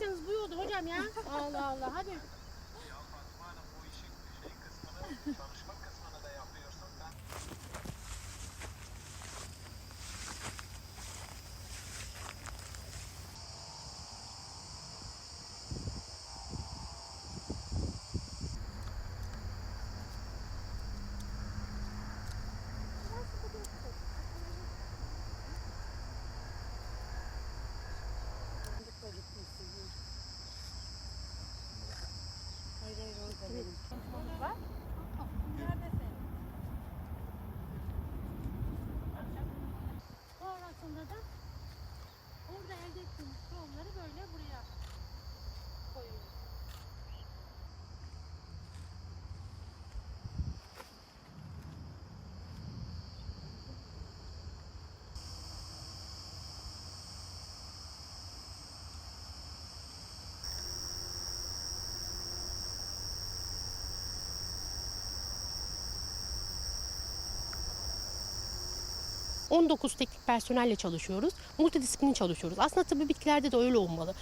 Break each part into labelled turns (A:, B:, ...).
A: gideceksiniz bu yolda hocam ya. Allah Allah hadi. Sonrasında da ...19 teknik personelle çalışıyoruz. Multidisiplin çalışıyoruz. Aslında tıbbi bitkilerde de öyle olmalı.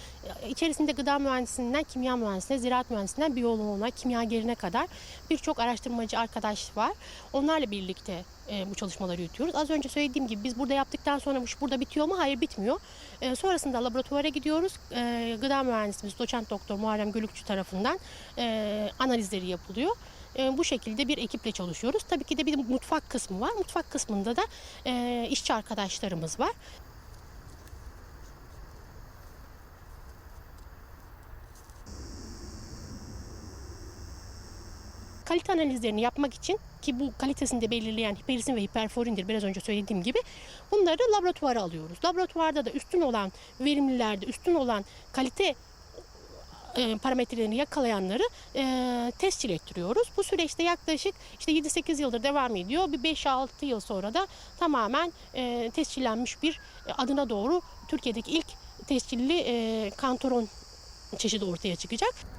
A: İçerisinde gıda mühendisinden kimya mühendisine, ziraat mühendisinden biyoloğuna, kimyagerine kadar birçok araştırmacı arkadaş var. Onlarla birlikte e, bu çalışmaları yürütüyoruz. Az önce söylediğim gibi biz burada yaptıktan sonra bu iş burada bitiyor mu? Hayır bitmiyor. E, sonrasında laboratuvara gidiyoruz. E, gıda mühendisimiz doçent doktor Muharrem Gölükçü tarafından analizleri yapılıyor. E, bu şekilde bir ekiple çalışıyoruz. Tabii ki de bir mutfak kısmı var. Mutfak kısmında da e, işçi arkadaşlarımız var. kalite analizlerini yapmak için ki bu kalitesini de belirleyen hiperizin ve hiperforindir biraz önce söylediğim gibi bunları laboratuvara alıyoruz. Laboratuvarda da üstün olan verimlilerde üstün olan kalite e, parametrelerini yakalayanları e, tescil ettiriyoruz. Bu süreçte yaklaşık işte 7-8 yıldır devam ediyor. Bir 5-6 yıl sonra da tamamen e, tescillenmiş bir e, adına doğru Türkiye'deki ilk tescilli e, kantoron çeşidi ortaya çıkacak.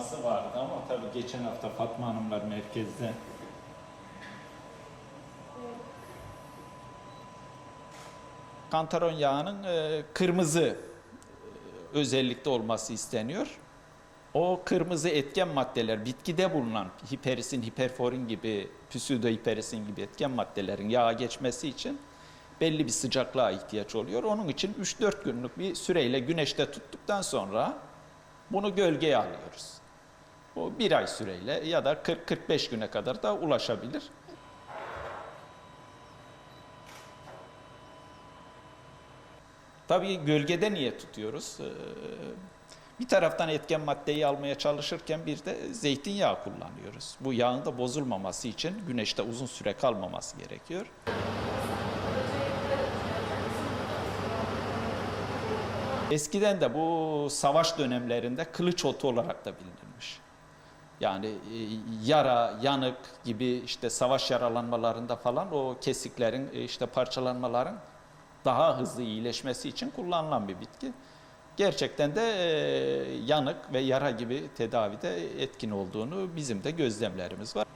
B: Aşaması vardı ama tabii geçen hafta Fatma Hanımlar merkezde kantaron yağının e, kırmızı e, özellikte olması isteniyor. O kırmızı etken maddeler bitkide bulunan hiperisin, hiperforin gibi, pseudohiperisin gibi etken maddelerin yağa geçmesi için belli bir sıcaklığa ihtiyaç oluyor. Onun için 3-4 günlük bir süreyle güneşte tuttuktan sonra bunu gölgeye alıyoruz. Bu bir ay süreyle ya da 40-45 güne kadar da ulaşabilir. Tabii gölgede niye tutuyoruz? Ee, Bir taraftan etken maddeyi almaya çalışırken bir de zeytinyağı kullanıyoruz. Bu yağın da bozulmaması için güneşte uzun süre kalmaması gerekiyor. Eskiden de bu savaş dönemlerinde kılıç otu olarak da bilinirmiş. Yani e, yara, yanık gibi işte savaş yaralanmalarında falan o kesiklerin e, işte parçalanmaların daha hızlı iyileşmesi için kullanılan bir bitki. Gerçekten de e, yanık ve yara gibi tedavide etkin olduğunu bizim de gözlemlerimiz var.